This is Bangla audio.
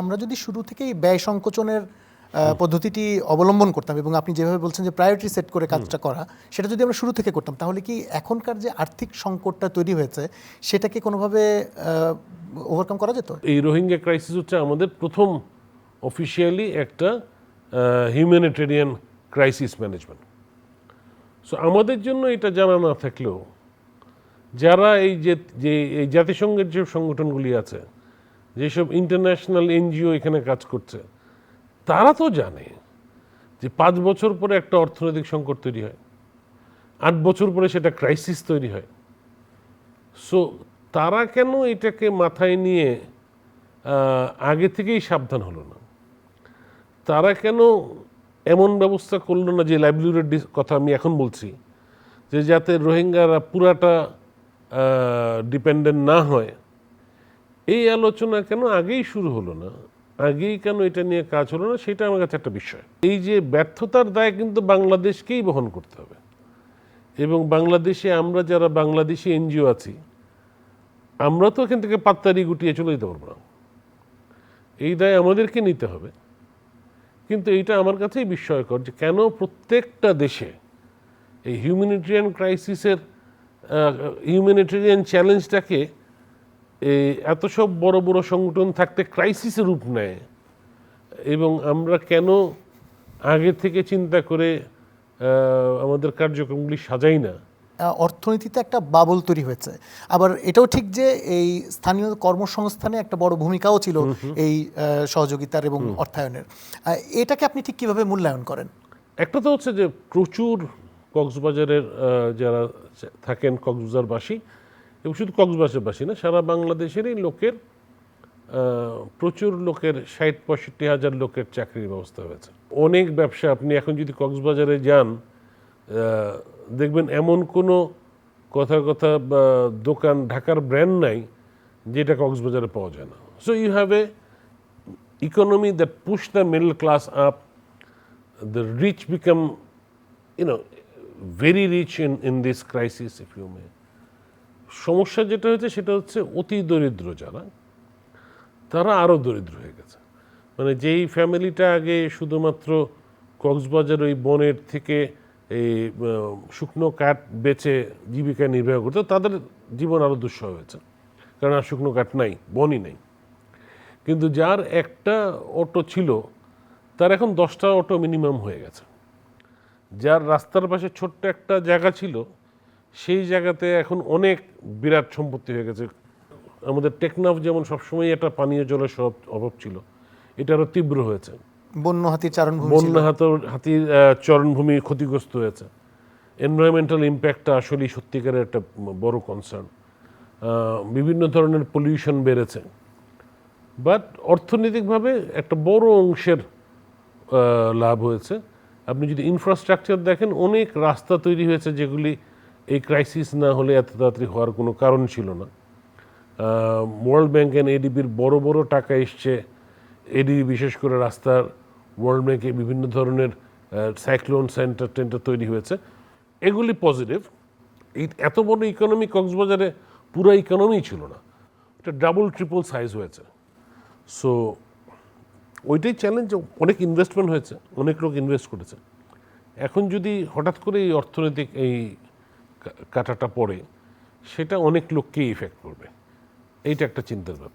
আমরা যদি শুরু থেকেই ব্যয় সংকোচনের পদ্ধতিটি অবলম্বন করতাম এবং আপনি যেভাবে বলছেন যে প্রায়োরিটি সেট করে কাজটা করা সেটা যদি আমরা শুরু থেকে করতাম তাহলে কি এখনকার যে আর্থিক সংকটটা তৈরি হয়েছে সেটাকে কোনোভাবে ওভারকাম করা যেত? এই রোহিঙ্গা ক্রাইসিস হচ্ছে আমাদের প্রথম অফিসিয়ালি একটা হিউম্যানিটেরিয়ান ক্রাইসিস ম্যানেজমেন্ট সো আমাদের জন্য এটা জানা না থাকলেও যারা এই যে এই জাতিসংঘের যে সংগঠনগুলি আছে যেসব ইন্টারন্যাশনাল এনজিও এখানে কাজ করছে, তারা তো জানে যে পাঁচ বছর পরে একটা অর্থনৈতিক সংকট তৈরি হয়, আট বছর পরে সেটা ক্রাইসিস তৈরি হয়। সো তারা কেন এটাকে মাথায় নিয়ে আগে থেকেই সাবধান হলো না? তারা কেন এমন ব্যবস্থা করল না, যে লাইভলিহুডের কথা আমি এখন বলছি, যে যাতে রোহিঙ্গারা পুরাটা ডিপেন্ডেন্ট না হয়? এই আলোচনা কেন আগেই শুরু হলো না? আগেই কেন এটা নিয়ে কাজ হলো না? সেটা আমার কাছে একটা বিষয়। এই যে ব্যর্থতার দায় কিন্তু বাংলাদেশকেই বহন করতে হবে। এবং বাংলাদেশে আমরা যারা বাংলাদেশি এনজিও আছি, আমরা তো এখান থেকে পাত্তারি গুটিয়ে চলে যেতে পারব না। এই দায় আমাদেরকে নিতে হবে। কিন্তু এইটা আমার কাছেই বিস্ময়কর যে কেন প্রত্যেকটা দেশে এই হিউম্যানিটেরিয়ান ক্রাইসিসের হিউম্যানিটেরিয়ান চ্যালেঞ্জটাকে এই এত সব বড় বড় সংগঠন থাকতে ক্রাইসিসের রূপ নেয়। এবং আমরা কেন আগে থেকে চিন্তা করে আমাদের কার্যক্রমগুলি সাজাই না? অর্থনীতিতে একটা বাবল তৈরি হয়েছে। আবার এটাও ঠিক যে এই স্থানীয় কর্মসংস্থানে একটা বড় ভূমিকাও ছিল এই সহযোগিতার এবং অর্থায়নের। এটাকে আপনি ঠিক কীভাবে মূল্যায়ন করেন? একটা তো হচ্ছে যে প্রচুর কক্সবাজারের যারা থাকেন কক্সবাজারবাসী এবং শুধু কক্সবাজারবাসী না, সারা বাংলাদেশেরই লোকের প্রচুর লোকের ষাট পঁয়ষট্টি হাজার লোকের চাকরির ব্যবস্থা হয়েছে। অনেক ব্যবসা, আপনি এখন যদি কক্সবাজারে যান দেখবেন এমন কোনো কথা কথা দোকান ঢাকার ব্র্যান্ড নাই, যেটা কক্সবাজারে পাওয়া যায় না। So you have a that push the middle class up, the rich become, you know, very rich in in this crisis, if you may. সমস্যা যেটা হয়েছে সেটা হচ্ছে অতি দরিদ্র যারা, তারা আরও দরিদ্র হয়ে গেছে। মানে যেই ফ্যামিলিটা আগে শুধুমাত্র কক্সবাজার ওই বনের থেকে এই শুকনো কাঠ বেচে জীবিকা নির্বাহ করতো, তাদের জীবন আরও দুঃসহ হয়েছে। কারণ আর শুকনো কাঠ নাই, বনই নেই। কিন্তু যার একটা অটো ছিল, তার এখন দশটা অটো মিনিমাম হয়ে গেছে। যার রাস্তার পাশে ছোট্ট একটা জায়গা ছিল সেই জায়গাতে এখন অনেক বিরাট সম্পত্তি হয়ে গেছে। আমাদের টেকনাফ যেমন সবসময় একটা পানীয় জলের সব অভাব ছিল এটা আরও তীব্র হয়েছে। বন্য হাতির চারণভূমি। বন্যা হাত হাতির চরণভূমি ক্ষতিগ্রস্ত হয়েছে। এনভায়রনমেন্টাল ইম্প্যাক্টটা আসলেই সত্যিকারের একটা বড় কনসার্ন বিভিন্ন ধরনের পলিউশন বেড়েছে। বাট অর্থনৈতিকভাবে একটা বড় অংশের লাভ হয়েছে। আপনি যদি ইনফ্রাস্ট্রাকচার দেখেন অনেক রাস্তা তৈরি হয়েছে যেগুলি এই ক্রাইসিস না হলে এত তাড়াতাড়ি হওয়ার কোনো কারণ ছিল না। ওয়ার্ল্ড ব্যাংক অ্যান্ড এডিবির বড় বড় টাকা এসছে। এডিবি বিশেষ করে রাস্তার ওয়ার্ল্ড ব্যাংকে বিভিন্ন ধরনের সাইক্লোন সেন্টার টেন্টার তৈরি হয়েছে। এগুলি পজিটিভ এই এত বড় ইকোনমি কক্সবাজারে পুরো ইকোনমি ছিল না। এটা ডাবল ট্রিপল সাইজ হয়েছে। সো ওইটাই চ্যালেঞ্জ অনেক ইনভেস্টমেন্ট হয়েছে, অনেক লোক ইনভেস্ট করেছে। এখন যদি হঠাৎ করে এই অর্থনৈতিক, এই কাটাটা পড়ে সেটা অনেক লোককেই ইফেক্ট করবে। এইটা একটা চিন্তার ব্যাপার।